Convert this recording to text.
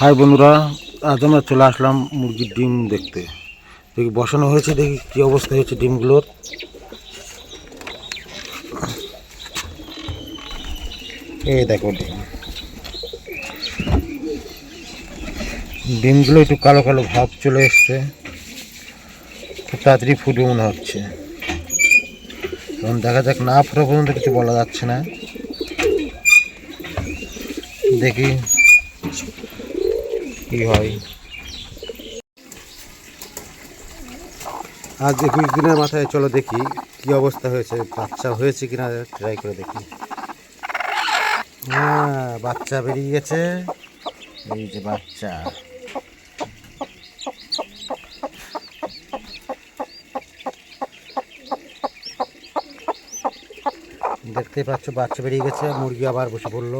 High বন্ধুরা, আজ আমরা চলে আসলাম মুরগির ডিম দেখতে। দেখি বসানো হয়েছে, দেখি কী অবস্থা হয়েছে ডিমগুলোর। এই দেখো ডিম। ডিমগুলো একটু কালো কালো ভাব চলে এসছে। খুব তাড়াতাড়ি ফুটে মনে হচ্ছে। এখন দেখা যাক, না ফোটা পর্যন্ত কিছু বলা যাচ্ছে না। দেখি। কি হয়? আজ একুশ দিনের মাথায় চলো দেখি কি অবস্থা হয়েছে। বাচ্চা হয়েছে কিনা ট্রাই করে দেখি। হ্যাঁ বাচ্চা বেরিয়ে গেছে। এই যে বাচ্চা। দেখতে পাচ্ছ, বাচ্চা বেরিয়ে গেছে। মুরগি আবার বসে পড়ল।